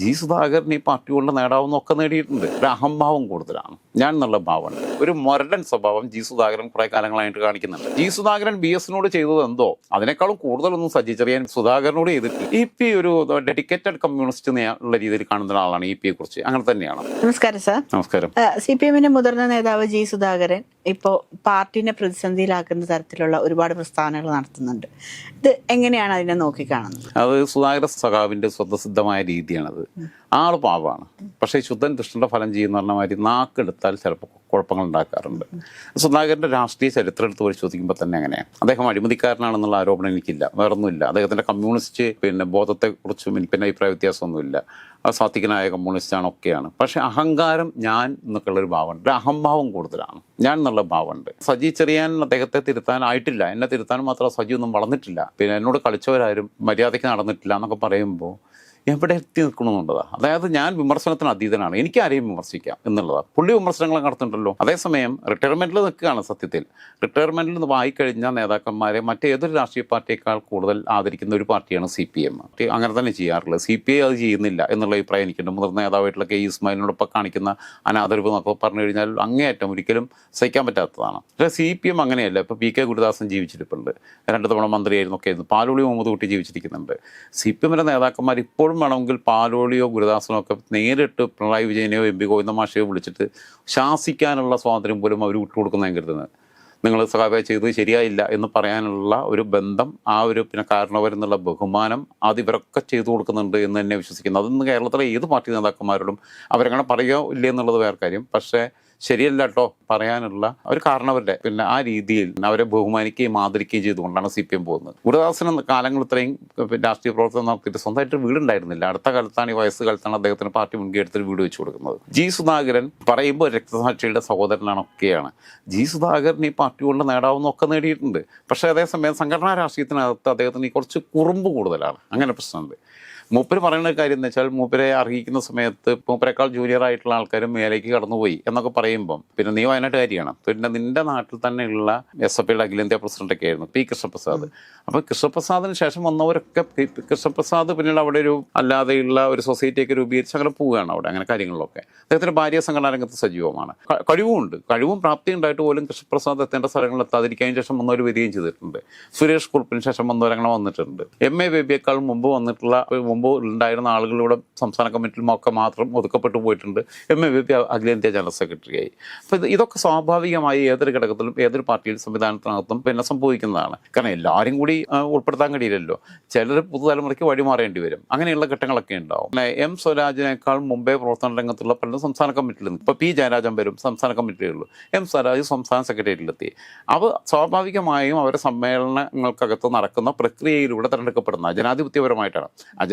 G Sudhakaran ഈ party കൊണ്ട് നേടാവുന്നൊക്കെ നേടിയിട്ടുണ്ട്. ഒരു അഹംഭാവം കൂടുതലാണ്. ഞാൻ എന്നുള്ള ഭാവമാണ്. ഒരു മൊരടൻ സ്വഭാവം ജി സുധാകരൻ കുറെ കാലങ്ങളായിട്ട് കാണിക്കുന്നുണ്ട്. ജി സുധാകരൻ ബി എസിനോട് ചെയ്തത് എന്തോ? അതിനേക്കാളും കൂടുതലൊന്നും സജ്ജിച്ചറിയാൻ ചെറിയാൻ സുധാകരനോട് ചെയ്തിട്ടില്ല. ഇ പി ഒരു ഡെഡിക്കേറ്റഡ് കമ്മ്യൂണിസ്റ്റ് ഉള്ള രീതിയിൽ കാണുന്ന ആളാണ് ഇ പിയെ കുറിച്ച്. അങ്ങനെ തന്നെയാണ്. നമസ്കാരം സാർ. നമസ്കാരം. സി പി എമ്മിന്റെ മുതിർന്ന നേതാവ് ജി സുധാകരൻ ഇപ്പോൾ പാർട്ടിനെ പ്രതിസന്ധിയിലാക്കുന്ന തരത്തിലുള്ള ഒരുപാട് പ്രസ്താവനകൾ നടത്തുന്നുണ്ട്. ഇത് എങ്ങനെയാണ് അതിനെ നോക്കിക്കാണുന്നത്? അത് സുധാകര സഖാവിന്റെ സ്വതസിദ്ധമായ രീതിയാണത്. ആൾ പാവമാണ് പക്ഷേ ശുദ്ധൻ ദുഷ്ടന്റെ ഫലം ചെയ്യുന്ന പറഞ്ഞ മാതിരി നാക്കെടുത്താൽ ചിലപ്പോൾ കുഴപ്പങ്ങൾ ഉണ്ടാക്കാറുണ്ട്. സുധാകരന്റെ രാഷ്ട്രീയ ചരിത്രം എടുത്ത് പരിശോധിക്കുമ്പോൾ തന്നെ അങ്ങനെയാണ് അദ്ദേഹം അഴിമതിക്കാരനാണെന്നുള്ള ആരോപണം എനിക്കില്ല. വേറൊന്നുമില്ല. അദ്ദേഹത്തിന്റെ കമ്മ്യൂണിസ്റ്റ് പിന്നെ ബോധത്തെക്കുറിച്ചും എനിക്ക് പിന്നെ അഭിപ്രായ വ്യത്യാസമൊന്നുമില്ല. സാത്വികനായ കമ്മ്യൂണിസ്റ്റാണ് ഒക്കെയാണ് പക്ഷെ അഹങ്കാരം ഞാൻ എന്നൊക്കെയുള്ളൊരു ഭാവമുണ്ട്. ഒരു അഹംഭാവം കൂടുതലാണ്. ഞാൻ എന്നുള്ള ഭാവമുണ്ട്. സജി ചെറിയാൻ അദ്ദേഹത്തെ തിരുത്താനായിട്ടില്ല. എന്നെ തിരുത്താൻ മാത്രം സജി ഒന്നും വളർന്നിട്ടില്ല. പിന്നെ എന്നോട് കളിച്ചവരാരും മര്യാദയ്ക്ക് നടന്നിട്ടില്ല എന്നൊക്കെ പറയുമ്പോൾ എവിടെ എത്തി നിൽക്കണമെന്നുള്ളതാണ് അതായത് ഞാൻ വിമർശനത്തിന് അതീതനാണ്. എനിക്ക് ആരെയും വിമർശിക്കാം എന്നുള്ളതാണ് പുള്ളി വിമർശനങ്ങൾ നടത്തുന്നുണ്ടല്ലോ. അതേസമയം റിട്ടയർമെന്റിൽ നിൽക്കുകയാണ് സത്യത്തിൽ. റിട്ടയർമെന്റിൽ നിന്ന് വായിക്കഴിഞ്ഞ നേതാക്കന്മാരെ മറ്റേതൊരു രാഷ്ട്രീയ പാർട്ടിയേക്കാൾ കൂടുതൽ ആദരിക്കുന്ന ഒരു പാർട്ടിയാണ് സി പി എം അങ്ങനെ തന്നെ ചെയ്യാറുള്ളത് സി പി ഐ അത് ചെയ്യുന്നില്ല എന്നുള്ള അഭിപ്രായം എനിക്കുണ്ട് മുതിർന്ന നേതാവായിട്ടുള്ള കെ ഇസ്മായിലിനോടൊപ്പം കാണിക്കുന്ന അനാദരവ് എന്നൊക്കെ പറഞ്ഞു കഴിഞ്ഞാൽ അങ്ങേയറ്റം ഒരിക്കലും സഹിക്കാൻ പറ്റാത്തതാണ്. പക്ഷേ സി പി എം അങ്ങനെയല്ല. ഇപ്പോൾ പി കെ ഗുരുദാസൻ ജീവിച്ചിരിപ്പുണ്ട്. രണ്ട് തവണ മന്ത്രിയായിരുന്നു. ഒക്കെ ആയിരുന്നു. പാലുളി മുഹമ്മദ് കുട്ടി ജീവിച്ചിരിക്കുന്നുണ്ട്. സി പി എമ്മിന്റെ നേതാക്കന്മാർ ഇപ്പോഴും വേണമെങ്കിൽ പാലോളിയോ ഗുരുദാസനോ ഒക്കെ നേരിട്ട് പിണറായി വിജയനെയോ എം പി ഗോവിന്ദമാഷയോ വിളിച്ചിട്ട് ശാസിക്കാനുള്ള സ്വാതന്ത്ര്യം പോലും അവർ വിട്ടുകൊടുക്കുന്ന ഞാൻ കരുതുന്നത്. നിങ്ങൾ സഹായ ചെയ്തത് ശരിയായില്ല എന്ന് പറയാനുള്ള ഒരു ബന്ധം ആ ഒരു പിന്നെ കാരണവരെന്നുള്ള ബഹുമാനം അത് ഇവരൊക്കെ ചെയ്തു കൊടുക്കുന്നുണ്ട് എന്ന് തന്നെ വിശ്വസിക്കുന്നു. അതൊന്ന് കേരളത്തിലെ ഏത് പാർട്ടി നേതാക്കന്മാരോടും അവരങ്ങനെ പറയുകയോ ഇല്ലേ എന്നുള്ളത് വേറെ കാര്യം. പക്ഷേ ശരിയല്ല കേട്ടോ പറയാനുള്ള ഒരു കാരണവരുടെ പിന്നെ ആ രീതിയിൽ അവരെ ബഹുമാനിക്കുകയും ആദരിക്കുകയും ചെയ്തുകൊണ്ടാണ് സി പി എം പോകുന്നത്. ഗുരുദാസൻ കാലങ്ങൾ ഇത്രയും രാഷ്ട്രീയ പ്രവർത്തനം നടത്തിയിട്ട് സ്വന്തമായിട്ട് വീടുണ്ടായിരുന്നില്ല. അടുത്ത കാലത്താണ് ഈ വയസ്സ് കാലത്താണ് അദ്ദേഹത്തിന് പാർട്ടി മുൻകൈ എടുത്തിട്ട് വീട് വെച്ച് കൊടുക്കുന്നത്. ജി സുധാകരൻ പറയുമ്പോൾ രക്തസാക്ഷിയുടെ സഹോദരനാണ് ഒക്കെയാണ് ജി സുധാകരൻ ഈ പാർട്ടി കൊണ്ട് നേടാവുന്ന ഒക്കെ നേടിയിട്ടുണ്ട്. പക്ഷേ അതേസമയം സംഘടനാ രാഷ്ട്രീയത്തിനകത്ത് അദ്ദേഹത്തിന് കുറച്ച് കുറുമ്പ് കൂടുതലാണ്. അങ്ങനെ പ്രശ്നമുണ്ട്. മൂപ്പര് പറയുന്ന കാര്യം എന്ന് വെച്ചാൽ മൂപ്പരെ അറിയിക്കുന്ന സമയത്ത് മൂപ്പരെക്കാൾ ജൂനിയർ ആയിട്ടുള്ള ആൾക്കാരും മേലേക്ക് കടന്നുപോയി എന്നൊക്കെ പറയുമ്പം പിന്നെ നീ വയനാട്ടുകാരിയാണ്. പിന്നെ നിന്റെ നാട്ടിൽ തന്നെയുള്ള എസ് എഫ് ഐയുടെ അഖിലേന്ത്യാ പ്രസിഡന്റ് ഒക്കെ ആയിരുന്നു പി കൃഷ്ണപ്രസാദ്. അപ്പോൾ കൃഷ്ണപ്രസാദിന് ശേഷം വന്നവരൊക്കെ കൃഷ്ണപ്രസാദ് പിന്നീട് അവിടെ ഒരു അല്ലാതെയുള്ള ഒരു സൊസൈറ്റിയൊക്കെ രൂപീകരിച്ച് അങ്ങനെ പോവുകയാണ് അവിടെ അങ്ങനെ കാര്യങ്ങളിലൊക്കെ. അദ്ദേഹത്തിന്റെ ഭാര്യ സംഘടനാ രംഗത്ത് സജീവമാണ്. കഴിവും ഉണ്ട് കഴിവും പ്രാപ്തി ഉണ്ടായിട്ട് പോലും കൃഷ്ണപ്രസാദ് എത്തേണ്ട സ്ഥലങ്ങളിൽ എത്താതിരിക്കാൻ ശേഷം വന്നവർ വരികയും ചെയ്തിട്ടുണ്ട്. സുരേഷ് കുറുപ്പിന് ശേഷം വന്നവരങ്ങനെ വന്നിട്ടുണ്ട്. എം എ ബേബിയേക്കാൾ മുമ്പ് വന്നിട്ടുള്ള മുമ്പ് ഉണ്ടായിരുന്ന ആളുകളിലൂടെ സംസ്ഥാന കമ്മിറ്റിലും ഒക്കെ മാത്രം ഒതുക്കപ്പെട്ടു പോയിട്ടുണ്ട്. എം എ ബേബി അഖിലേന്ത്യാ ജനറൽ സെക്രട്ടറി ആയി അപ്പോൾ ഇത് ഇതൊക്കെ സ്വാഭാവികമായി ഏതൊരു ഘടകത്തിലും ഏതൊരു പാർട്ടിയുടെ സംവിധാനത്തിനകത്തും പിന്നെ സംഭവിക്കുന്നതാണ്. കാരണം എല്ലാവരും കൂടി ഉൾപ്പെടുത്താൻ കഴിയില്ലല്ലോ. ചിലർ പുതുതലമുറയ്ക്ക് വഴിമാറേണ്ടി വരും. അങ്ങനെയുള്ള ഘട്ടങ്ങളൊക്കെ ഉണ്ടാവും. എം സ്വരാജിനേക്കാൾ മുമ്പേ പ്രവർത്തന രംഗത്തുള്ള പലരും സംസ്ഥാന കമ്മിറ്റിയിൽ നിന്ന് ഇപ്പോൾ പി ജയരാജൻ വരും സംസ്ഥാന കമ്മിറ്റികളിൽ എം സ്വരാജ് സംസ്ഥാന സെക്രട്ടേറിയറ്റിലെത്തി. അവ സ്വാഭാവികമായും അവരുടെ സമ്മേളനങ്ങൾക്കകത്ത് നടക്കുന്ന പ്രക്രിയയിലൂടെ തിരഞ്ഞെടുക്കപ്പെടുന്ന ജനാധിപത്യപരമായിട്ടാണ്.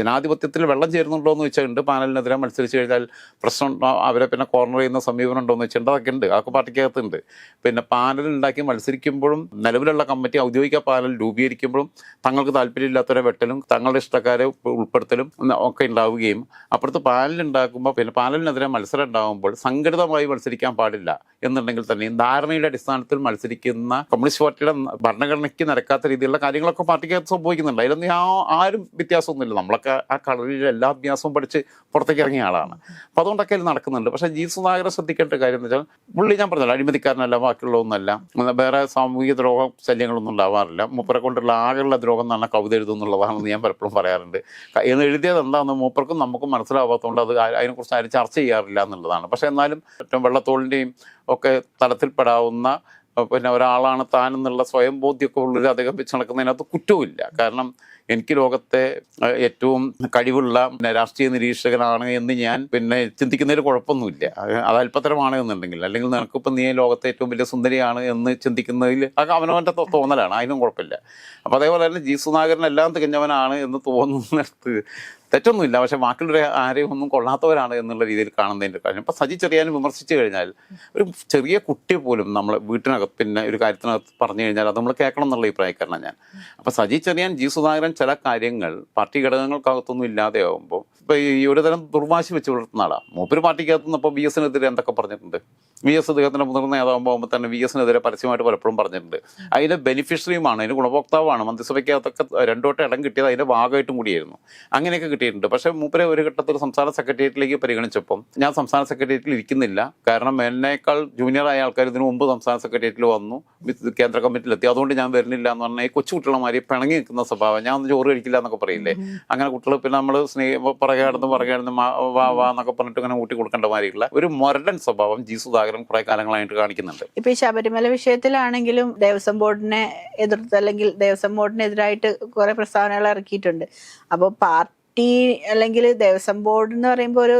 ജനാധിപത്യത്തിൽ വെള്ളം ചേരുന്നുണ്ടോ എന്ന് വെച്ചിട്ടുണ്ട് പാനലിനെതിരെ മത്സരിച്ച് കഴിഞ്ഞാൽ പ്രശ്നം അവരെ പിന്നെ കോർണർ ചെയ്യുന്ന സമീപനം ഉണ്ടോ എന്ന് വെച്ചാൽ അതൊക്കെ ഉണ്ട്. അതൊക്കെ പാർട്ടിക്കകത്തുണ്ട് പിന്നെ പാനൽ ഉണ്ടാക്കി മത്സരിക്കുമ്പോഴും നിലവിലുള്ള കമ്മിറ്റി ഔദ്യോഗിക പാനൽ രൂപീകരിക്കുമ്പോഴും തങ്ങൾക്ക് താല്പര്യമില്ലാത്തവരെ വെട്ടലും തങ്ങളുടെ ഇഷ്ടക്കാരെ ഉൾപ്പെടുത്തലും ഒക്കെ ഉണ്ടാവുകയും അപ്പുറത്ത് പാനൽ ഉണ്ടാക്കുമ്പോൾ പിന്നെ പാനലിനെതിരെ മത്സരം ഉണ്ടാകുമ്പോൾ സംഘടിതമായി മത്സരിക്കാൻ പാടില്ല എന്നുണ്ടെങ്കിൽ തന്നെയും ധാരണയുടെ അടിസ്ഥാനത്തിൽ മത്സരിക്കുന്ന കമ്മ്യൂണിസ്റ്റ് പാർട്ടിയുടെ ഭരണഘടനയ്ക്ക് നിരക്കാത്ത രീതിയിലുള്ള കാര്യങ്ങളൊക്കെ പാർട്ടിക്കകത്ത് സംഭവിക്കുന്നുണ്ട്. അതിലൊന്നും ആരും വ്യത്യാസമൊന്നുമില്ല. നമ്മളൊക്കെ ആ കളറിൽ എല്ലാ അഭ്യാസവും പഠിച്ച് പുറത്തേക്ക് ഇറങ്ങിയ ആളാണ്. അപ്പോൾ അതുകൊണ്ടൊക്കെ ഇത് നടക്കുന്നുണ്ട്. പക്ഷേ ജി സുധാകരൻ ശ്രദ്ധിക്കേണ്ട കാര്യം എന്ന് വെച്ചാൽ പുള്ളി ഞാൻ പറഞ്ഞല്ലോ അഴിമതിക്കാരനല്ല ബാക്കിയുള്ളതൊന്നുമല്ല വേറെ സാമൂഹിക ദ്രോഹ ശല്യങ്ങളൊന്നും ഉണ്ടാവാറില്ല. മൂപ്പരെ കൊണ്ടുള്ള ആകെയുള്ള ദ്രോഹം എന്ന് പറഞ്ഞാൽ കവിത എഴുതുന്നുള്ളതാണെന്ന് ഞാൻ പലപ്പോഴും പറയാറുണ്ട്. എന്ന് എഴുതിയത് എന്താണെന്ന് മൂപ്പർക്കും നമുക്കും മനസ്സിലാവാത്തതുകൊണ്ട് അത് അതിനെക്കുറിച്ച് ആരും ചർച്ച ചെയ്യാറില്ല എന്നുള്ളതാണ്. പക്ഷേ എന്നാലും ഏറ്റവും വെള്ളത്തോളിന്റെയും ഒക്കെ തലത്തിൽപ്പെടാവുന്ന പിന്നെ ഒരാളാണ് താൻ എന്നുള്ള സ്വയം ബോധ്യമൊക്കെ ഉള്ളിൽ അദ്ദേഹം വെച്ച് നടക്കുന്നതിനകത്ത് കുറ്റവുമില്ല. കാരണം എനിക്ക് ലോകത്തെ ഏറ്റവും കഴിവുള്ള പിന്നെ രാഷ്ട്രീയ നിരീക്ഷകനാണ് എന്ന് ഞാൻ പിന്നെ ചിന്തിക്കുന്നതിൽ കുഴപ്പമൊന്നുമില്ല. അത് അല്പത്തരമാണ് എന്നുണ്ടെങ്കിൽ. അല്ലെങ്കിൽ നിനക്കിപ്പോൾ നീ ലോകത്തെ ഏറ്റവും വലിയ സുന്ദരിയാണ് എന്ന് ചിന്തിക്കുന്നതിൽ അത് അവനവന്റെ തോന്നലാണ്. അതിനും കുഴപ്പമില്ല. അപ്പോൾ അതേപോലെ തന്നെ ജി സുധാകരൻ എല്ലാം തികഞ്ഞവനാണ് എന്ന് തോന്നുന്നിടത്ത് തെറ്റൊന്നുമില്ല. പക്ഷെ ബാക്കിയുള്ളവരെ ആരെയും ഒന്നും കൊള്ളാത്തവരാണ് എന്നുള്ള രീതിയിൽ കാണുന്നതിന്റെ കാര്യം. ഇപ്പം സജി ചെറിയാനും വിമർശിച്ചു കഴിഞ്ഞാൽ ഒരു ചെറിയ കുട്ടി പോലും നമ്മൾ വീട്ടിനകത്ത് പിന്നെ ഒരു കാര്യത്തിനകത്ത് പറഞ്ഞു കഴിഞ്ഞാൽ അത് നമ്മൾ കേൾക്കണം എന്നുള്ള അഭിപ്രായക്കാരനാണ് ഞാൻ. അപ്പം സജി ചെറിയാൻ ജി സുധാകരൻ ചില കാര്യങ്ങൾ പാർട്ടി ഘടകങ്ങൾക്കകത്തൊന്നും ഇല്ലാതെയാകുമ്പോൾ ഇപ്പോൾ ഈ ഒരു തരം ദുർവാശി വെച്ച് പുലർത്തുന്ന ആളാണ് മൂപ്പര് പാർട്ടിക്കകത്തുനിന്ന് നിന്നപ്പോൾ ബി എസിനെതിരെ എന്തൊക്കെ പറഞ്ഞിട്ടുണ്ട്? വി എസ് അദ്ദേഹത്തിന്റെ മുതിർന്ന നേതാവുമ്പോൾ തന്നെ വി എസിനെതിരെ പരസ്യമായിട്ട് പലപ്പോഴും പറഞ്ഞിട്ടുണ്ട്. അതിന്റെ ബെനിഫിഷ്യറിയുമാണ് അതിന് ഗുണഭോക്താവാണ് മന്ത്രിസഭയ്ക്ക് അതൊക്കെ രണ്ടോട്ട് ഇടം കിട്ടിയത് അതിന്റെ ഭാഗമായിട്ടും കൂടിയായിരുന്നു. അങ്ങനെയൊക്കെ കിട്ടിയിട്ടുണ്ട്. പക്ഷേ മൂപ്പരെ ഒരു ഘട്ടത്തിൽ സംസ്ഥാന സെക്രട്ടേറിയറ്റിലേക്ക് പരിഗണിച്ചപ്പം ഞാൻ സംസ്ഥാന സെക്രട്ടേറിയറ്റിൽ ഇരിക്കുന്നില്ല. കാരണം എന്നേക്കാൾ ജൂനിയർ ആയ ആൾക്കാർ ഇതിനു മുമ്പ് സംസ്ഥാന സെക്രട്ടേറിയറ്റിൽ വന്നു കേന്ദ്ര കമ്മിറ്റിയിലെത്തി. അതുകൊണ്ട് ഞാൻ വരുന്നില്ല എന്ന് പറഞ്ഞാൽ ഈ കൊച്ചു കുട്ടികളമാതിരി പിണങ്ങി നിൽക്കുന്ന സ്വഭാവം. ഞാൻ ഒന്ന് ചോറ് കഴിക്കില്ല എന്നൊക്കെ പറയില്ലേ? അങ്ങനെ കുട്ടികൾ പിന്നെ നമ്മൾ സ്നേഹ പുറകെ കിടന്ന് പുറകെ വാ വാ എന്നൊക്കെ പറഞ്ഞിട്ട് ഇങ്ങനെ ഊട്ടി കൊടുക്കേണ്ട മാതിരിയുള്ള ഒരു മൊരടൻ സ്വഭാവം ജി സുധാകരൻ കുറെ കാലങ്ങളായിട്ട് കാണിക്കുന്നുണ്ട്. ഇപ്പൊ ഈ ശബരിമല വിഷയത്തിലാണെങ്കിലും ദേവസ്വം ബോർഡിനെ എതിർത്ത് അല്ലെങ്കിൽ ദേവസ്വം ബോർഡിനെതിരായിട്ട് കുറെ പ്രസ്താവനകൾ ഇറക്കിയിട്ടുണ്ട്. അപ്പോൾ പാർട്ടി അല്ലെങ്കിൽ ദേവസ്വം ബോർഡ് എന്ന് പറയുമ്പോൾ ഒരു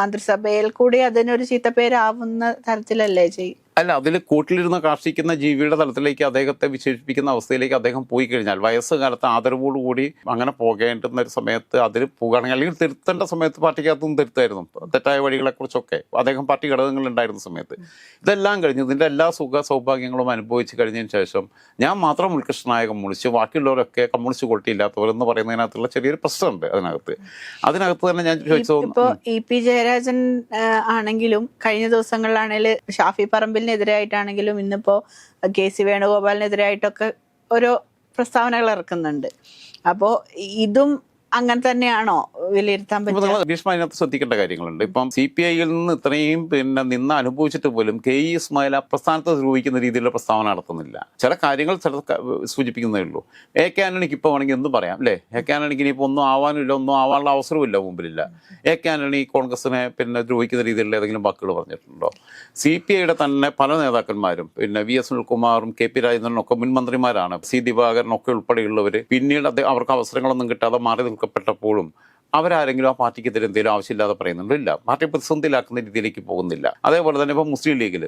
മന്ത്രിസഭയിൽ കൂടി അതിനൊരു ചീത്തപ്പേരാവുന്ന തരത്തിലല്ലേ ചെയ്യും അല്ല അതിൽ കൂട്ടിലിരുന്ന് കാർഷിക്കുന്ന ജീവിയുടെ തലത്തിലേക്ക് അദ്ദേഹത്തെ വിശേഷിപ്പിക്കുന്ന അവസ്ഥയിലേക്ക് അദ്ദേഹം പോയി കഴിഞ്ഞാൽ വയസ്സ് കാലത്ത് ആദരവോടുകൂടി അങ്ങനെ പോകേണ്ടുന്ന ഒരു സമയത്ത് അതിൽ പോകുകയാണെങ്കിൽ അല്ലെങ്കിൽ തിരുത്തേണ്ട സമയത്ത് പാർട്ടിക്കകത്തും തിരുത്തായിരുന്നു. തെറ്റായ വഴികളെക്കുറിച്ചൊക്കെ അദ്ദേഹം പാർട്ടി ഘടകങ്ങൾ ഉണ്ടായിരുന്ന സമയത്ത്. ഇതെല്ലാം കഴിഞ്ഞ് ഇതിന്റെ എല്ലാ സുഖ സൗഭാഗ്യങ്ങളും അനുഭവിച്ച് കഴിഞ്ഞതിന് ശേഷം ഞാൻ മാത്രം ഉത്കൃഷ്ടനായ കമ്മ്യൂണിസ്റ്റ് ബാക്കിയുള്ളവരൊക്കെ കമ്മ്യൂണിസ്റ്റ് കൊട്ടിയില്ലാത്തവരെന്ന് പറയുന്നതിനകത്തുള്ള ചെറിയൊരു പ്രശ്നമുണ്ട് അതിനകത്ത്. അതിനകത്ത് തന്നെ ഞാൻ ചോദിച്ചു ഇപ്പോൾ ഇ പി ജയരാജൻ ആണെങ്കിലും കഴിഞ്ഞ ദിവസങ്ങളിലാണെങ്കിൽ ഷാഫി പറമ്പിലിനെതിരായിട്ടാണെങ്കിലും ഇന്നിപ്പോ കെ സി വേണുഗോപാലിനെതിരായിട്ടൊക്കെ ഓരോ പ്രസ്താവനകൾ ഇറക്കുന്നുണ്ട്. അപ്പോ ഇതും അങ്ങനെ തന്നെയാണോ വിലയിരുത്താൻ പറ്റുന്നത് ഭീഷ്മ അതിനകത്ത് ശ്രദ്ധിക്കേണ്ട കാര്യങ്ങളുണ്ട്. ഇപ്പം സി പി ഐയിൽ നിന്ന് ഇത്രയും പിന്നെ നിന്ന് അനുഭവിച്ചിട്ട് പോലും കെ ഇ ഇസ്മായിൽ ആ പ്രസ്ഥാനത്തെ ദ്രോഹിക്കുന്ന രീതിയിലുള്ള പ്രസ്താവന നടത്തുന്നില്ല. ചില കാര്യങ്ങൾ ചില സൂചിപ്പിക്കുന്നേ ഉള്ളൂ. എ കെ ആന്റണിക്ക് ഇപ്പോൾ വേണമെങ്കിൽ എന്തും പറയാം അല്ലേ? എ കെ ആന്റണിക്ക് ഇനിയിപ്പോൾ ഒന്നും ആവാനില്ല ഒന്നും ആവാനുള്ള അവസരമില്ല മുമ്പിലില്ല. എ കെ ആന്റണി കോൺഗ്രസിനെ പിന്നെ ദ്രോഹിക്കുന്ന രീതിയിലുള്ള ഏതെങ്കിലും വാക്കുകൾ പറഞ്ഞിട്ടുണ്ടോ? സി പി ഐയുടെ തന്നെ പല നേതാക്കന്മാരും പിന്നെ വി എസ് സുനിൽകുമാറും കെ പി രാജേന്ദ്രനും ഒക്കെ മുൻ മന്ത്രിമാരാണ് സി. ദിവാകരനൊക്കെ ഉൾപ്പെടെയുള്ളവർ പിന്നീട് അവർക്ക് അവസരങ്ങളൊന്നും കിട്ടാതെ മാറി നിൽക്കപ്പെട്ടപ്പോഴും അവരാരെങ്കിലും ആ പാർട്ടിക്കെതിരെ എന്തെങ്കിലും ആവശ്യമില്ലാതെ പറയുന്നുണ്ടോ? ഇല്ല. പാർട്ടി പ്രതിസന്ധിയിലാക്കുന്ന രീതിയിലേക്ക് പോകുന്നില്ല. അതേപോലെ തന്നെ ഇപ്പോൾ മുസ്ലിം ലീഗിൽ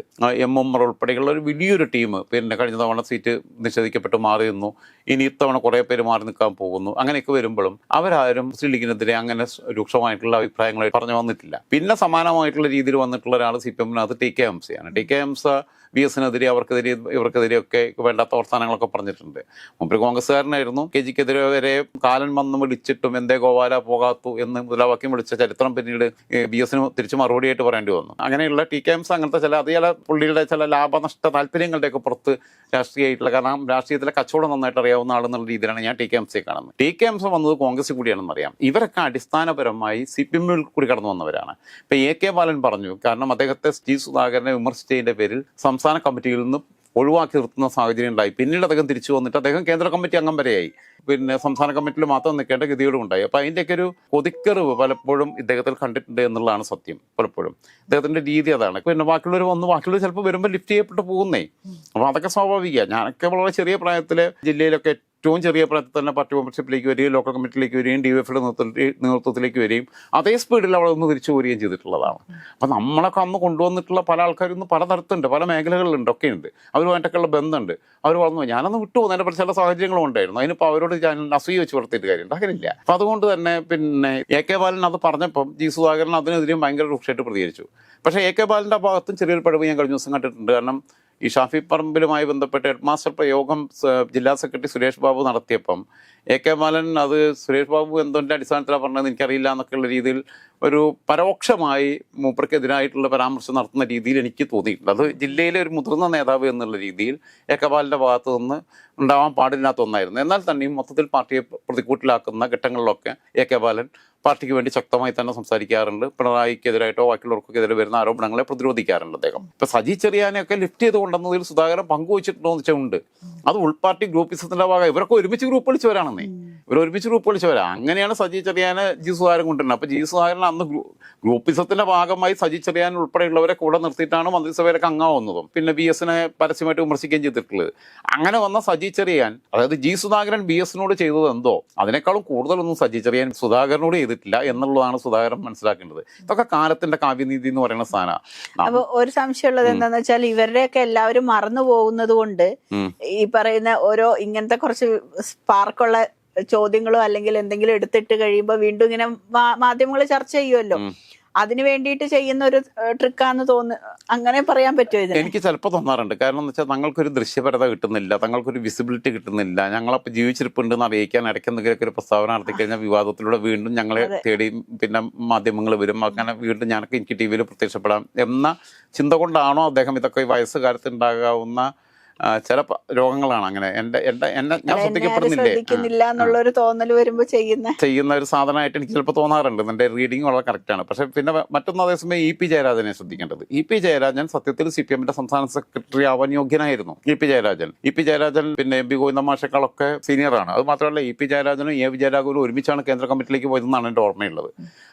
എം എം ആർ ഉൾപ്പെടെയുള്ള ഒരു വലിയൊരു ടീം പിന്നെ കഴിഞ്ഞ തവണ സീറ്റ് നിഷേധിക്കപ്പെട്ട് മാറി നിന്നു. ഇനി ഇത്തവണ കുറേ പേര് മാറി നിൽക്കാൻ പോകുന്നു. അങ്ങനെയൊക്കെ വരുമ്പോഴും അവരാരും മുസ്ലിം ലീഗിനെതിരെ അങ്ങനെ രൂക്ഷമായിട്ടുള്ള അഭിപ്രായങ്ങൾ പറഞ്ഞു വന്നിട്ടില്ല. പിന്നെ സമാനമായിട്ടുള്ള രീതിയിൽ വന്നിട്ടുള്ള ഒരാൾ സി പി എമ്മിനകത്ത് ടി കെ എംസയാണ് ടി കെ ഹംസ വി എസിനെതിരെ അവർക്കെതിരെ ഇവർക്കെതിരെ ഒക്കെ വേണ്ടാത്ത വർത്തമാനങ്ങളൊക്കെ പറഞ്ഞിട്ടുണ്ട്. മുമ്പ് കോൺഗ്രസ്സുകാരനായിരുന്നു. കെ ജിക്കെതിരെ വരെ കാലൻ വന്ന് വിളിച്ചിട്ടും എന്തേ ഗോവാല പോകാത്തു എന്ന് മുതലാവാക്യം വിളിച്ച ചരിത്രം പിന്നീട് ബി എസിന് തിരിച്ച് മറുപടിയായിട്ട് പറയേണ്ടി വന്നു. അങ്ങനെയുള്ള ടി കെ എംസ് അങ്ങനത്തെ ചില അത് ചില പുള്ളിയുടെ ചില ലാഭനഷ്ട താല്പര്യങ്ങളുടെയൊക്കെ പുറത്ത് രാഷ്ട്രീയമായിട്ടുള്ള കാരണം രാഷ്ട്രീയത്തിലെ കച്ചവടം നന്നായിട്ട് അറിയാവുന്ന ആളെന്നുള്ള രീതിയിലാണ് ഞാൻ ടി കെ എംസിയെ കാണുന്നത്. ടി കെ എംസ് വന്നത് കോൺഗ്രസ് കൂടിയാണെന്ന് അറിയാം. ഇവരൊക്കെ അടിസ്ഥാനപരമായി സി പി എമ്മിൽ കൂടി കടന്നു വന്നവരാണ്. ഇപ്പൊ എ കെ ബാലൻ പറഞ്ഞു കാരണം അദ്ദേഹത്തെ ജി സുധാകരനെ വിമർശിച്ചതിന്റെ പേരിൽ സംസ്ഥാന കമ്മിറ്റിയിൽ നിന്ന് ഒഴിവാക്കി നിർത്തുന്ന സാഹചര്യം ഉണ്ടായി. പിന്നീട് അദ്ദേഹം തിരിച്ചു വന്നിട്ട് അദ്ദേഹം കേന്ദ്ര കമ്മിറ്റി അംഗം വരെയായി. പിന്നെ സംസ്ഥാന കമ്മിറ്റിയിൽ മാത്രം നിൽക്കേണ്ട ഗതികളും ഉണ്ടായി. അപ്പോൾ അതിന്റെയൊക്കെ ഒരു കൊതിക്കറിവ് പലപ്പോഴും ഇദ്ദേഹത്തിൽ കണ്ടിട്ടുണ്ട് എന്നുള്ളതാണ് സത്യം പലപ്പോഴും. അദ്ദേഹത്തിന്റെ രീതി അതാണ്. പിന്നെ ബാക്കിയുള്ളവർ വന്ന് ബാക്കിയുള്ളവർ ചിലപ്പോൾ വരുമ്പോൾ ലിഫ്റ്റ് ചെയ്യപ്പെട്ട് പോകുന്നേ. അപ്പോൾ അതൊക്കെ സ്വാഭാവികമാണ് ഞാനൊക്കെ വളരെ ചെറിയ പ്രായത്തിലെ ജില്ലയിലൊക്കെ ഏറ്റവും ചെറിയ പ്രായത്തിൽ തന്നെ പാർട്ടി മെമ്പർഷിപ്പിലേക്ക് വരികയും ലോക്കൽ കമ്മിറ്റിയിലേക്ക് വരികയും ഡി എഫിയുടെ നേതൃത്വത്തിലേക്ക് വരികയും അതേ സ്പീഡിൽ അവിടെ ഒന്ന് തിരിച്ചു പോരുകയും ചെയ്തിട്ടുള്ളതാണ്. അപ്പം നമ്മളൊക്കെ അന്ന് കൊണ്ടുവന്നിട്ടുള്ള പല ആൾക്കാരും ഇന്ന് പല തരത്തിലുണ്ട് പല മേഖലകളിലുണ്ട് ഒക്കെ ഉണ്ട് അവരുമായിട്ടൊക്കെയുള്ള ബന്ധമുണ്ട്. അവർ വളർന്നു ഞാനന്ന് വിട്ടുപോകുന്നു അതിന്റെ ചില സാഹചര്യങ്ങളും ഉണ്ടായിരുന്നു. അതിനിപ്പോൾ അവരോട് ഞാൻ അസൂയ വെച്ച് വളർത്തിയിട്ട് കാര്യമുണ്ട് അങ്ങനെയില്ല. അപ്പം അതുകൊണ്ട് തന്നെ പിന്നെ എ കെ ബാലൻ അത് പറഞ്ഞപ്പം ജി സുധാകരൻ അതിനെതിരെയും ഭയങ്കര രൂക്ഷമായിട്ട് പ്രതികരിച്ചു. പക്ഷേ എ കെ ബാലന്റെ ഭാഗത്തും ചെറിയൊരു പഴവ് ഞാൻ കഴിഞ്ഞ ദിവസം കണ്ടിട്ടുണ്ട്. കാരണം ഈ ഷാഫി പറമ്പിലുമായി ബന്ധപ്പെട്ട് ഹെഡ് മാസ്റ്റർ പ്രയോഗം ജില്ലാ സെക്രട്ടറി സുരേഷ് ബാബു നടത്തിയപ്പം എ കെ ബാലൻ അത് സുരേഷ് ബാബു എന്തിന്റെ അടിസ്ഥാനത്തിലാണ് പറഞ്ഞത് എനിക്കറിയില്ല എന്നൊക്കെയുള്ള രീതിയിൽ ഒരു പരോക്ഷമായി മൂപ്പർക്കെതിരായിട്ടുള്ള പരാമർശം നടത്തുന്ന രീതിയിൽ എനിക്ക് തോന്നിയിട്ടുണ്ട്. അത് ജില്ലയിലെ ഒരു മുതിർന്ന നേതാവ് എന്നുള്ള രീതിയിൽ എ കെ ബാലന്റെ ഭാഗത്ത് നിന്ന് ഉണ്ടാവാൻ പാടില്ലാത്ത ഒന്നായിരുന്നു. എന്നാൽ തന്നെയും മൊത്തത്തിൽ പാർട്ടിയെ പ്രതിക്കൂട്ടിലാക്കുന്ന ഘട്ടങ്ങളിലൊക്കെ എ കെ ബാലൻ പാർട്ടിക്ക് വേണ്ടി ശക്തമായി തന്നെ സംസാരിക്കാറുണ്ട്. പിണറായിക്കെതിരായിട്ടോ ബാക്കിയുള്ളവർക്കെതിരെ വരുന്ന ആരോപണങ്ങളെ പ്രതിരോധിക്കാറുണ്ട് അദ്ദേഹം. ഇപ്പൊ സജി ചെറിയാനെയൊക്കെ ലിഫ്റ്റ് ചെയ്ത് കൊണ്ടുവന്നതിൽ സുധാകരൻ പങ്കുവച്ചിട്ടുണ്ടോ എന്ന് ഉണ്ട് അത് ഉൾപാർട്ടി ഗ്രൂപ്പിസത്തിന്റെ ഭാഗം ഇവരൊക്കെ ഒരുമിച്ച് ഗ്രൂപ്പ് വിളിച്ചവരാണെന്നേ. ഇവർ ഒരുമിച്ച് ഗ്രൂപ്പ് വിളിച്ചവരാ. അങ്ങനെയാണ് സജി ചെറിയാനെ ജി സുധാകരൻ കൊണ്ടുവരുന്നത്. അപ്പൊ ജി സുധാകരൻ അന്ന് ഗ്രൂ- ഗ്രൂപ്പിസത്തിന്റെ ഭാഗമായി സജി ചെറിയാൻ ഉൾപ്പെടെയുള്ളവരെ കൂടെ നിർത്തിയിട്ടാണ് മന്ത്രിസഭയിലൊക്കെ അംഗമാവുന്നതും പിന്നെ ബി എസിനെ പരസ്യമായിട്ട് വിമർശിക്കുകയും ചെയ്തിട്ടുള്ളത്. അങ്ങനെ വന്ന സജി ചെറിയാൻ അതായത് ജി സുധാകരൻ ബി എസിനോട് ചെയ്തത് എന്തോ അതിനേക്കാളും കൂടുതലൊന്നും സജി ചെറിയാൻ സുധാകരനോട് ചെയ്തിട്ടില്ല എന്നുള്ളതാണ് സുധാകരൻ മനസ്സിലാക്കേണ്ടത്. ഇതൊക്കെ കാലത്തിന്റെ കാവ്യനീതി എന്ന് പറയുന്ന സാധനമാണ്. അപ്പൊ ഒരു സംശയമുള്ളത് എന്താന്ന് വെച്ചാൽ ഇവരുടെയൊക്കെ എല്ലാവരും മറന്നു പോകുന്നത് കൊണ്ട് ഈ പറയുന്ന ഓരോ ഇങ്ങനത്തെ കുറച്ച് സ്പാർക്കുള്ള ചോദ്യങ്ങളോ അല്ലെങ്കിൽ എന്തെങ്കിലും എടുത്തിട്ട് കഴിയുമ്പോൾ വീണ്ടും ഇങ്ങനെ മാധ്യമങ്ങൾ ചർച്ച ചെയ്യുമല്ലോ. അതിന് വേണ്ടിയിട്ട് ചെയ്യുന്ന ഒരു ട്രിക്കാന്ന് തോന്നുന്നു അങ്ങനെ പറയാൻ പറ്റുമോ ഇത് എനിക്ക് ചിലപ്പോൾ തോന്നാറുണ്ട്. കാരണം എന്ന് വെച്ചാൽ തങ്ങൾക്കൊരു ദൃശ്യപരത കിട്ടുന്നില്ല തങ്ങൾക്കൊരു വിസിബിലിറ്റി കിട്ടുന്നില്ല. ഞങ്ങളപ്പോൾ ജീവിച്ചിരിപ്പുണ്ടെന്ന് അറിയിക്കാൻ ഇടയ്ക്ക് എന്തെങ്കിലുമൊക്കെ ഒരു പ്രസ്താവന നടത്തി കഴിഞ്ഞാൽ വിവാദത്തിലൂടെ വീണ്ടും ഞങ്ങളെ തേടി പിന്നെ മാധ്യമങ്ങൾ വരും. അങ്ങനെ വീണ്ടും ഞാനൊക്കെ എനിക്ക് ടി വിയിൽ പ്രത്യക്ഷപ്പെടാം. എന്ന ചിന്ത കൊണ്ടാണോ അദ്ദേഹം ഇതൊക്കെ ഈ വയസ്സുകാലത്ത് ഉണ്ടാകാവുന്ന ചില രോഗങ്ങളാണ് അങ്ങനെ. എന്റെ എന്റെ എന്നെ ഞാൻ ശ്രദ്ധിക്കപ്പെടുന്നില്ലേ. ഒരു തോന്നൽ വരുമ്പോൾ ചെയ്യുന്ന. ചെയ്യുന്ന ഒരു സാധനമായിട്ട് എനിക്ക് ചിലപ്പോൾ തോന്നാറുണ്ട്. എന്റെ റീഡിങ് വളരെ ആണ്. പക്ഷെ പിന്നെ മറ്റൊന്ന് അതേസമയം ഇ പി ജയരാജനെ ശ്രദ്ധിക്കേണ്ടത്. ഇ പി ജയരാജൻ സത്യത്തിൽ സി പി എമ്മിന്റെ സംസ്ഥാന സെക്രട്ടറി ആവാൻ യോഗ്യനായിരുന്നു. E P Jayarajan. E P Jayarajan പിന്നെ എം പി ഗോവിന്ദ മാഷേക്കാളൊക്കെ സീനിയറാണ് അത് മാത്രമല്ല ഇ പി ജയരാജനും എ വി ജയരാഘവനും ഒരുമിച്ചാണ് കേന്ദ്ര കമ്മിറ്റിയിലേക്ക് പോയതെന്നാണ് എന്റെ ഓർമ്മയുള്ളത്.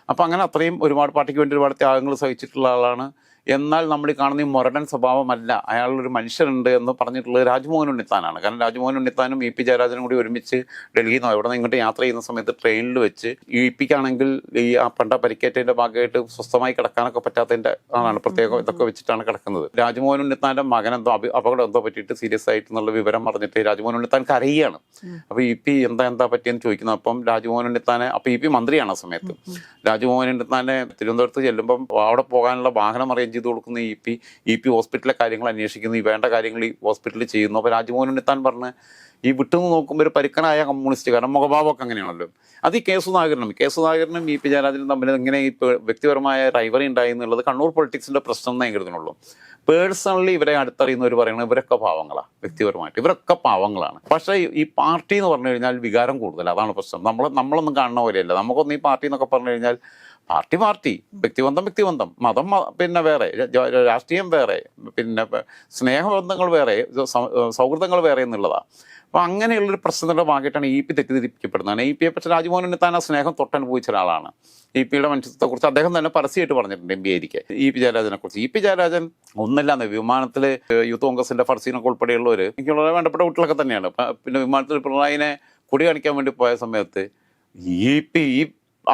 അപ്പോൾ അങ്ങനെ അത്രയും ഒരുപാട് പാർട്ടിക്ക് വേണ്ടി ഒരുപാട് ത്യാഗങ്ങൾ സഹിച്ചിട്ടുള്ള ആളാണ് എന്നാൽ നമ്മൾ ഈ കാണുന്ന ഈ മൊരടൻ സ്വഭാവമല്ല. അയാളൊരു മനുഷ്യനുണ്ട് എന്ന് പറഞ്ഞിട്ടുള്ളത് രാജ്മോഹൻ ഉണ്ണിത്താനാണ്. കാരണം രാജ്മോഹൻ ഉണ്ണിത്താനും ഇ പി ജയരാജനും കൂടി ഒരുമിച്ച് ഡൽഹിയിൽ നിന്ന് എവിടെ നിന്ന് ഇങ്ങോട്ട് യാത്ര ചെയ്യുന്ന സമയത്ത് ട്രെയിനിൽ വെച്ച് ഇ പിക്കാണെങ്കിൽ ഈ ആ പണ്ട പരിക്കേറ്റതിന്റെ ഭാഗമായിട്ട് സ്വസ്ഥമായി കിടക്കാനൊക്കെ പറ്റാത്തതിന്റെ ആണ് പ്രത്യേകം ഇതൊക്കെ വെച്ചിട്ടാണ് കിടക്കുന്നത്. രാജ്മോഹൻ ഉണ്ണിത്താന്റെ മകൻ എന്തോ അപ- അപകടം എന്തോ പറ്റിയിട്ട് സീരിയസ് ആയിട്ട് എന്നുള്ള വിവരം പറഞ്ഞിട്ട് രാജ്മോഹൻ ഉണ്ണിത്താൻ കരയുകയാണ്. അപ്പൊ ഇ പി എന്താ എന്താ പറ്റിയെന്ന് ചോദിക്കുന്നത് അപ്പം രാജ്മോഹൻ ഉണ്ണിത്താനെ അപ്പോൾ ഇ പി മന്ത്രിയാണ് ആ സമയത്ത്. രാജ്മോഹൻ ഉണ്ണിത്താനെ തിരുവനന്തപുരത്ത് ചെല്ലുമ്പം അവിടെ പോകാനുള്ള വാഹനം അറേഞ്ച് ചെയ്ത് കൊടുക്കുന്ന ഇ പി ഇ പി ഹോസ്പിറ്റലിലെ കാര്യങ്ങൾ അന്വേഷിക്കുന്നു ഈ വേണ്ട കാര്യങ്ങൾ ഈ ഹോസ്പിറ്റലിൽ ചെയ്യുന്നു. അപ്പോൾ രാജ്മോഹൻ ഉണ്ണിത്താൻ പറഞ്ഞ് ഈ വിട്ടുനിന്ന് നോക്കുമ്പോൾ ഒരു പരുക്കനായ കമ്മ്യൂണിസ്റ്റ് കാരണം മുഖഭാവമൊക്കെ അങ്ങനെയാണല്ലോ. അത് ഈ കെ സുധാകരനും കെ സുധാകരനും ഇ പി ജയരാജനും തമ്മിൽ ഇങ്ങനെ ഈ വ്യക്തിപരമായ റൈവറി ഉണ്ടായി എന്നുള്ളത് കണ്ണൂർ പൊളിറ്റിക്സിന്റെ പ്രശ്നം എന്നേ കരുതുന്നുള്ളൂ. പേഴ്സണലി ഇവരെ അടുത്തറിയുന്നവർ പറയുന്നത് ഇവരൊക്കെ പാവങ്ങളാണ് വ്യക്തിപരമായിട്ട്. ഇവരൊക്കെ പാവങ്ങളാണ്. പക്ഷേ ഈ- പാർട്ടി എന്ന് പറഞ്ഞു കഴിഞ്ഞാൽ വികാരം കൂടുതൽ അതാണ് പ്രശ്നം. നമ്മൾ നമ്മളൊന്നും കാണുന്ന പോലെയല്ല. നമുക്കൊന്നും ഈ പാർട്ടി എന്നൊക്കെ പറഞ്ഞു കഴിഞ്ഞാൽ പാർട്ടി പാർട്ടി വ്യക്തിബന്ധം വ്യക്തിബന്ധം മതം പിന്നെ വേറെ രാഷ്ട്രീയം വേറെ പിന്നെ സ്നേഹബന്ധങ്ങൾ വേറെ സൗഹൃദങ്ങൾ വേറെ എന്നുള്ളതാണ് അപ്പോൾ അങ്ങനെയുള്ളൊരു പ്രശ്നത്തിന്റെ ഭാഗമായിട്ടാണ് ഇ പി തെറ്റിദ്ധരിപ്പിക്കപ്പെടുന്നത്. ഇ പിയെ പറ്റി രാജ്മോഹൻ താൻ ആ സ്നേഹം തൊട്ടനുഭവിച്ച ഒരാളാണ്. ഇ പിയുടെ മനുഷ്യത്വത്തെക്കുറിച്ച് അദ്ദേഹം തന്നെ പരസ്യമായിട്ട് പറഞ്ഞിട്ടുണ്ട് എം ബി ആയിരിക്കെ. ഇ പി ജയരാജനെക്കുറിച്ച്. ഇ പി ജയരാജൻ ഒന്നല്ലാന്ന് വിമാനത്തിൽ യൂത്ത് കോൺഗ്രസിന്റെ ഫർസീനൊക്കെ ഉൾപ്പെടെയുള്ളവർ എനിക്ക് വളരെ വേണ്ടപ്പെട്ട കുട്ടികളൊക്കെ തന്നെയാണ്. പിന്നെ വിമാനത്തിൽ പിണറായിനെ കൊടി കാണിക്കാൻ വേണ്ടി പോയ സമയത്ത് ഇ പി ഈ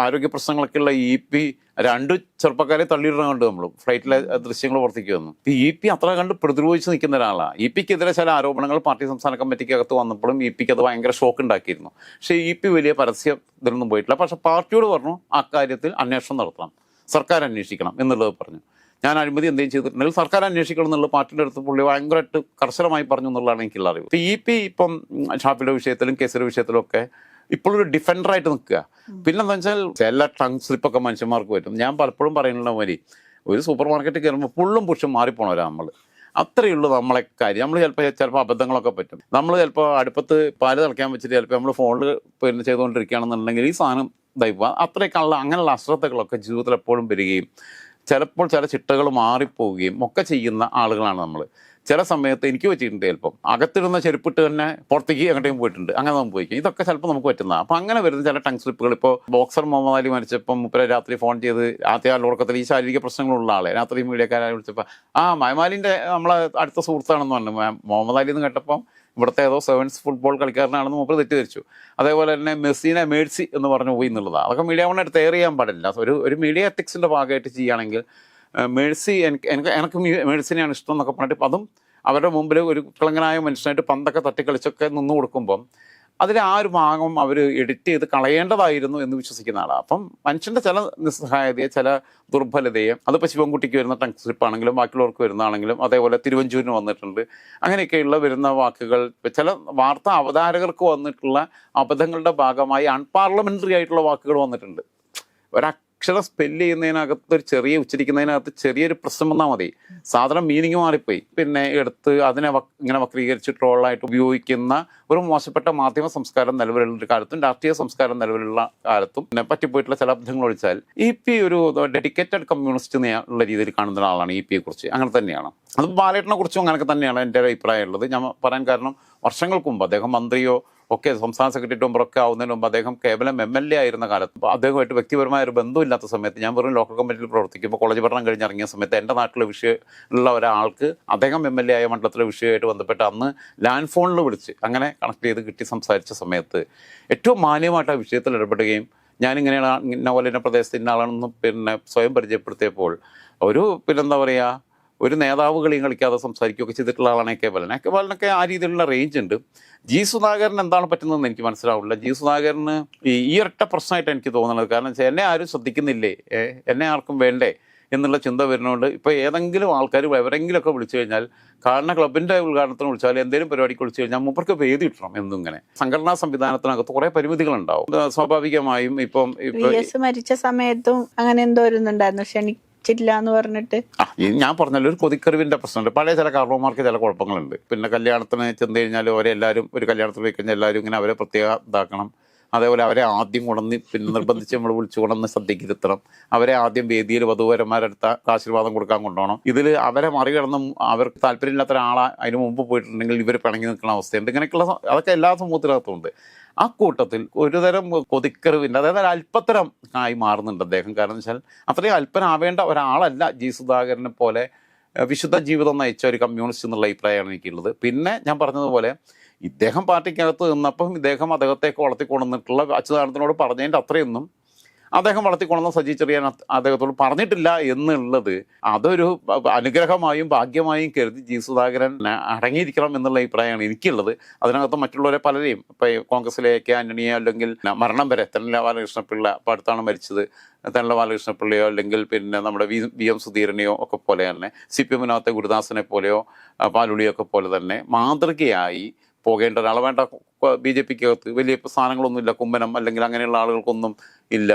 ആരോഗ്യ പ്രശ്നങ്ങളൊക്കെ ഉള്ള ഇ പി രണ്ട് ചെറുപ്പക്കാരെ തള്ളിയിടണം കണ്ടു നമ്മൾ ഫ്ലൈറ്റിലെ ദൃശ്യങ്ങൾ വന്നു. ഇപ്പൊ ഇ പി അത്ര കണ്ട് പ്രതിരോധിച്ച് നിൽക്കുന്ന ഒരാളാണ് ഇ പിക്കെതിരെ ചില ആരോപണങ്ങൾ പാർട്ടി സംസ്ഥാന കമ്മിറ്റിക്ക് അകത്ത് വന്നപ്പോഴും ഇ പിക്ക് അത് ഭയങ്കര ഷോക്ക് ഉണ്ടാക്കിയിരുന്നു. പക്ഷേ ഇ പി വലിയ പരസ്യം ഇതിലൊന്നും പോയിട്ടില്ല. പക്ഷേ പാർട്ടിയോട് പറഞ്ഞു അക്കാര്യത്തിൽ അന്വേഷണം നടത്തണം. സർക്കാർ അന്വേഷിക്കണം എന്നുള്ളത് പറഞ്ഞു. ഞാൻ അഴിമതി എന്തെങ്കിലും ചെയ്തിട്ടുണ്ടെങ്കിൽ സർക്കാർ അന്വേഷിക്കണം എന്നുള്ള പാർട്ടിയുടെ അടുത്ത് പുള്ളി ഭയങ്കരമായിട്ട് കർശനമായി പറഞ്ഞു എന്നുള്ളതാണ് എനിക്കുള്ള അറിവ്. ഇപ്പം ഇ പി ഇപ്പം ഷാഫിയുടെ വിഷയത്തിലും കേസിലെ വിഷയത്തിലും ഒക്കെ ഇപ്പോഴൊരു ഡിഫൻഡറായിട്ട് നിൽക്കുക. പിന്നെന്താ വെച്ചാൽ ചില ടങ് സ്ലിപ്പൊക്കെ മനുഷ്യന്മാർക്ക് പറ്റും. ഞാൻ പലപ്പോഴും പറയുന്ന മാതിരി ഒരു സൂപ്പർ മാർക്കറ്റിൽ കയറുമ്പോൾ പുള്ളും പുഷും മാറിപ്പോണവരാ നമ്മൾ അത്രയേ ഉള്ളൂ നമ്മളെ കാര്യം. നമ്മൾ ചിലപ്പോൾ ചിലപ്പോൾ അബദ്ധങ്ങളൊക്കെ പറ്റും. നമ്മൾ ചിലപ്പോൾ അടുപ്പത്ത് പാൽ തിളയ്ക്കാൻ വെച്ചിട്ട് ചിലപ്പോൾ നമ്മൾ ഫോണിൽ പിന്നെ ചെയ്തുകൊണ്ടിരിക്കുകയാണെന്നുണ്ടെങ്കിൽ ഈ സാധനം ഇതായി പോവാം അത്രയൊക്കെയുള്ള അങ്ങനെയുള്ള അശ്രദ്ധകളൊക്കെ ജീവിതത്തിൽ എപ്പോഴും വരികയും ചിലപ്പോൾ ചില ചിട്ടകൾ മാറിപ്പോവുകയും ഒക്കെ ചെയ്യുന്ന ആളുകളാണ് നമ്മൾ ചില സമയത്ത് എനിക്ക് പറ്റിയിട്ടുണ്ട് ചിലപ്പം. അകത്തിടുന്ന ചെരുപ്പിട്ട് തന്നെ പുറത്തേക്ക് എങ്ങോട്ടേയും പോയിട്ടുണ്ട്. അങ്ങനെ നമുക്ക് പോയിക്കും ഇതൊക്കെ ചിലപ്പോൾ നമുക്ക് പറ്റുന്ന അപ്പം അങ്ങനെ വരുന്ന ചില ടങ് സ്ലിപ്പുകൾ ഇപ്പോൾ ബോക്സർ മുഹമ്മദ് അലി മരിച്ചപ്പം മുപ്പര രാത്രി ഫോൺ ചെയ്ത് ആദ്യ ഉറക്കത്തിൽ ഈ ശാരീരിക പ്രശ്നങ്ങളുള്ള ആളെ. രാത്രി മീഡിയക്കാരെ വിളിച്ചപ്പോൾ ആ മയമാലിന്റെ നമ്മളെ അടുത്ത സുഹൃത്താണെന്ന് പറഞ്ഞു. മുഹമ്മദ് അലി എന്ന് കേട്ടപ്പം ഇവിടുത്തെ ഏതോ സെവൻസ് ഫുട്ബോൾ കളിക്കാരനാണെന്ന് മൂപ്പർ തെറ്റിദ്ധരിച്ചു. അതേപോലെ തന്നെ മെസ്സീന മേഴ്സി എന്ന് പറഞ്ഞു പോയി എന്നുള്ളതാണ് അതൊക്കെ മീഡിയ വണ്ണായിട്ട് എയർ ചെയ്യാൻ പാടില്ല. ഒരു ഒരു മീഡിയ എത്തിക്സിന്റെ ഭാഗമായിട്ട് ചെയ്യുകയാണെങ്കിൽ മേഴ്സി എനിക്ക് എനിക്ക് എനിക്ക് മേഴ്സിനെയാണ് ഇഷ്ടം എന്നൊക്കെ പറഞ്ഞിട്ട് അതും അവരുടെ മുമ്പിൽ ഒരു കിളങ്ങനായ മനുഷ്യനായിട്ട് പന്തൊക്കെ തട്ടിക്കളിച്ചൊക്കെ നിന്ന് കൊടുക്കുമ്പം അതിലെ ആ ഒരു ഭാഗം അവർ എഡിറ്റ് ചെയ്ത് കളയേണ്ടതായിരുന്നു എന്ന് വിശ്വസിക്കുന്ന ആളാണ് അപ്പം മനുഷ്യന്റെ ചില നിസ്സഹായതയെ ചില ദുർബലതയെ അതിപ്പോൾ ശിവൻകുട്ടിക്ക് വരുന്ന ടങ് സ്ലിപ്പ് ആണെങ്കിലും ബാക്കിയുള്ളവർക്ക് വരുന്നതാണെങ്കിലും അതേപോലെ തിരുവഞ്ചൂരിന് വന്നിട്ടുണ്ട്. അങ്ങനെയൊക്കെയുള്ള വരുന്ന വാക്കുകൾ ചില വാർത്താ അവതാരകർക്ക് വന്നിട്ടുള്ള അബദ്ധങ്ങളുടെ ഭാഗമായി അൺപാർലമെന്ററി ആയിട്ടുള്ള വാക്കുകൾ വന്നിട്ടുണ്ട്. ഒരക്ഷരം സ്പെല്ല് ചെയ്യുന്നതിനകത്ത് ഒരു ചെറിയ ഉച്ചരിക്കുന്നതിനകത്ത് ചെറിയൊരു പ്രശ്നം വന്നാൽ മതി. സാധനം മീനിങ് മാറിപ്പോയി. പിന്നെ എടുത്ത് അതിനെ ഇങ്ങനെ വക്രീകരിച്ച് ട്രോളായിട്ട് ഉപയോഗിക്കുന്ന ഒരു മോശപ്പെട്ട മാധ്യമ സംസ്കാരം നിലവിലുള്ള ഒരു കാലത്തും രാഷ്ട്രീയ സംസ്കാരം നിലവിലുള്ള കാലത്തും പിന്നെ പറ്റിപ്പോയിട്ടുള്ള ചില അബ്ദങ്ങൾ ഒഴിച്ചാൽ ഇ പി ഒരു ഡെഡിക്കേറ്റഡ് കമ്മ്യൂണിസ്റ്റ് ഉള്ള രീതിയിൽ കാണുന്ന ഒരാളാണ് ഇ പിയെ കുറിച്ച്. അങ്ങനെ തന്നെയാണ്. അത് ബാലേട്ടനെ കുറിച്ചും അങ്ങനെയൊക്കെ തന്നെയാണ് എന്റെ ഒരു അഭിപ്രായം ഉള്ളത്. ഞാൻ പറയാൻ കാരണം വർഷങ്ങൾക്ക് മുമ്പ് അദ്ദേഹം മന്ത്രിയോ ഒക്കെ സംസ്ഥാന സെക്രട്ടറി മെമ്പറൊക്കെ ആവുന്നതിന് മുമ്പ് അദ്ദേഹം കേവലം എം എൽ എ ആയിരുന്ന കാലത്ത്. അദ്ദേഹമായിട്ട് വ്യക്തിപരമായ ഒരു ബന്ധമില്ലാത്ത സമയത്ത് ഞാൻ വെറും ലോക്കൽ കമ്മിറ്റിയിൽ പ്രവർത്തിക്കുമ്പോൾ കോളേജ് പഠനം കഴിഞ്ഞിറങ്ങിയ സമയത്ത് എന്റെ നാട്ടിലെ വിഷയം ഉള്ള ഒരാൾക്ക് അദ്ദേഹം എം എൽ എ ആയ മണ്ഡലത്തിലെ വിഷയമായിട്ട് ബന്ധപ്പെട്ട് അന്ന് ലാൻഡ് ഫോണിൽ വിളിച്ച് അങ്ങനെ കണക്ട് ചെയ്ത് കിട്ടി സംസാരിച്ച സമയത്ത് ഏറ്റവും മാന്യമായിട്ട് ആ വിഷയത്തിൽ ഇടപെടുകയും ഞാനിങ്ങനെയാണ് ഇന്ന പോലെ ഇന്ന പ്രദേശത്ത് ഇന്ന ആളാണെന്ന് പിന്നെ സ്വയം പരിചയപ്പെടുത്തിയപ്പോൾ ഒരു പിന്നെന്താ പറയുക ഒരു നേതാവ് കളിയും കളിക്കാതെ സംസാരിക്കുകയൊക്കെ ചെയ്തിട്ടുള്ള ആളാണ് A K Balan. A K ബാലനൊക്കെ ആ രീതിയിലുള്ള റേഞ്ച് ഉണ്ട്. ജി സുധാകരൻ എന്താണ് പറ്റുന്നതെന്ന് എനിക്ക് മനസ്സിലാവില്ല. ജി സുധാകരന് ഈ ഒരൊറ്റ പ്രശ്നമായിട്ട് എനിക്ക് തോന്നുന്നത്. കാരണം വെച്ചാൽ എന്നെ ആരും ശ്രദ്ധിക്കുന്നില്ലേ? എന്നെ ആർക്കും വേണ്ടേ? എന്നുള്ള ചിന്ത വരുന്നതുകൊണ്ട് ഇപ്പോൾ ഏതെങ്കിലും ആൾക്കാർ എവരെങ്കിലുമൊക്കെ വിളിച്ചു കഴിഞ്ഞാൽ കാരണം ക്ലബിന്റെ ഉദ്ഘാടനത്തിന് വിളിച്ചാൽ എന്തെങ്കിലും പരിപാടിക്ക് വിളിച്ചു കഴിഞ്ഞാൽ മൂപ്പർക്ക് വേദി കിട്ടണം എന്നിങ്ങനെ സംഘടനാ സംവിധാനത്തിനകത്ത് കുറേ പരിമിതികളുണ്ടാവും സ്വാഭാവികമായും ഇപ്പം മരിച്ച സമയത്തും അങ്ങനെ എന്തോ ഒരുന്നുണ്ടായിരുന്നു ക്ഷണിച്ചില്ല എന്ന് പറഞ്ഞിട്ട് ഞാൻ പറഞ്ഞല്ലോ ഒരു കൊതിക്കറിവിന്റെ പ്രശ്നമുണ്ട്. പഴയ ചില കാർണവന്മാർക്ക് ചില കുഴപ്പങ്ങളുണ്ട്. പിന്നെ കല്യാണത്തിന് ചെന്ന് കഴിഞ്ഞാൽ അവരെ എല്ലാവരും ഒരു കല്യാണത്തിന് പോയി കഴിഞ്ഞാൽ എല്ലാവരും ഇങ്ങനെ അവരെ പ്രത്യേക ഇതാക്കണം. അതേപോലെ അവരെ ആദ്യം കൊണ്ടുവന്ന് പിന്നെ നിർബന്ധിച്ച് നമ്മൾ വിളിച്ചു കൊണ്ടുവന്ന് ശ്രദ്ധയ്ക്ക് ഇരുത്തണം അവരെ ആദ്യം വേദിയിൽ വധുവരന്മാരെടുത്ത ആശീർവാദം കൊടുക്കാൻ കൊണ്ടുപോകണം. ഇതിൽ അവരെ മറികടന്ന് അവർക്ക് താല്പര്യമില്ലാത്ത ഒരാളെ അതിന് മുമ്പ് പോയിട്ടുണ്ടെങ്കിൽ ഇവർ പിണങ്ങി നിൽക്കുന്ന അവസ്ഥയുണ്ട് ഇങ്ങനെയൊക്കെയുള്ള അതൊക്കെ എല്ലാ സമൂഹത്തിനകത്തുമുണ്ട് ആ കൂട്ടത്തിൽ ഒരുതരം കൊതിക്കറിവിന്റെ അതായത് അല്പത്തരം ആയി മാറുന്നുണ്ട് അദ്ദേഹം. കാരണം വെച്ചാൽ അത്രയും അല്പനാവേണ്ട ഒരാളല്ല ജി സുധാകരനെ പോലെ വിശുദ്ധ ജീവിതം നയിച്ച ഒരു കമ്മ്യൂണിസ്റ്റ് എന്നുള്ള അഭിപ്രായമാണ് എനിക്കുള്ളത്. പിന്നെ ഞാൻ പറഞ്ഞതുപോലെ ഇദ്ദേഹം പാർട്ടിക്കകത്ത് നിന്നപ്പം ഇദ്ദേഹം അദ്ദേഹത്തേക്ക് വളർത്തിക്കൊണ്ടുവന്നിട്ടുള്ള അച്യുതാനന്ദനോട് പറഞ്ഞതിന്റെ അത്രയൊന്നും അദ്ദേഹം വളർത്തിക്കൊണ്ടുവന്ന സജി ചെറിയാൻ അദ്ദേഹത്തോട് പറഞ്ഞിട്ടില്ല എന്നുള്ളത് അതൊരു അനുഗ്രഹമായും ഭാഗ്യമായും കരുതി ജി സുധാകരൻ അടങ്ങിയിരിക്കണം എന്നുള്ള അഭിപ്രായമാണ് എനിക്കുള്ളത്. അതിനകത്ത് മറ്റുള്ളവരെ പലരെയും ഇപ്പം കോൺഗ്രസിലെ കെ ആന്റണിയോ അല്ലെങ്കിൽ മരണം വരെ തെന്നല ബാലകൃഷ്ണപിള്ള ഇപ്പൊ അടുത്താണ് മരിച്ചത്. തെന്നല ബാലകൃഷ്ണപിള്ളയോ അല്ലെങ്കിൽ പിന്നെ നമ്മുടെ വി വി എം സുധീരനെയോ ഒക്കെ പോലെ തന്നെ സി പി എമ്മിനകത്തെ ഗുരുദാസനെ പോലെയോ പാലുളിയൊക്കെ പോലെ തന്നെ മാതൃകയായി പോകേണ്ട ഒരാൾ വേണ്ട ബി ജെ പിക്ക് അകത്ത് വലിയ സ്ഥാനങ്ങളൊന്നുമില്ല കുമ്മനം അല്ലെങ്കിൽ അങ്ങനെയുള്ള ആളുകൾക്കൊന്നും ഇല്ല.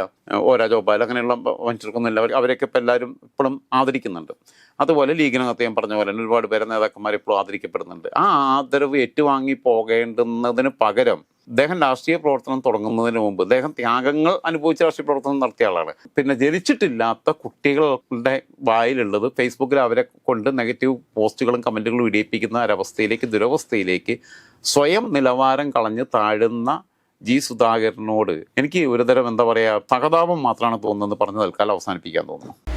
ഓ ജോബാൽ അങ്ങനെയുള്ള മനുഷ്യർക്കൊന്നും ഇല്ല. അവരെയൊക്കെ ഇപ്പം എല്ലാവരും ഇപ്പോഴും ആദരിക്കുന്നുണ്ട്. അതുപോലെ ലീഗിനകത്ത് ഞാൻ പറഞ്ഞ പോലെ തന്നെ ഒരുപാട് പേരെ നേതാക്കന്മാർ ഇപ്പോഴും ആദരിക്കപ്പെടുന്നുണ്ട്. ആ ആദരവ് ഏറ്റുവാങ്ങി പോകേണ്ടുന്നതിന് പകരം അദ്ദേഹം രാഷ്ട്രീയ പ്രവർത്തനം തുടങ്ങുന്നതിന് മുമ്പ് അദ്ദേഹം ത്യാഗങ്ങൾ അനുഭവിച്ച രാഷ്ട്രീയ പ്രവർത്തനം നടത്തിയ ആളാണ്. പിന്നെ ജനിച്ചിട്ടില്ലാത്ത കുട്ടികളുടെ വായിലുള്ളത് ഫേസ്ബുക്കിൽ അവരെ കൊണ്ട് നെഗറ്റീവ് പോസ്റ്റുകളും കമന്റുകളും ഇടിയിപ്പിക്കുന്ന ഒരവസ്ഥയിലേക്ക് ദുരവസ്ഥയിലേക്ക് സ്വയം നിലവാരം കളഞ്ഞ് താഴുന്ന ജി സുധാകരനോട് എനിക്ക് ഒരുതരം എന്താ പറയുക സഹതാപം മാത്രമാണ് തോന്നുന്നത് പറഞ്ഞ് തൽക്കാലം അവസാനിപ്പിക്കാൻ തോന്നുന്നു.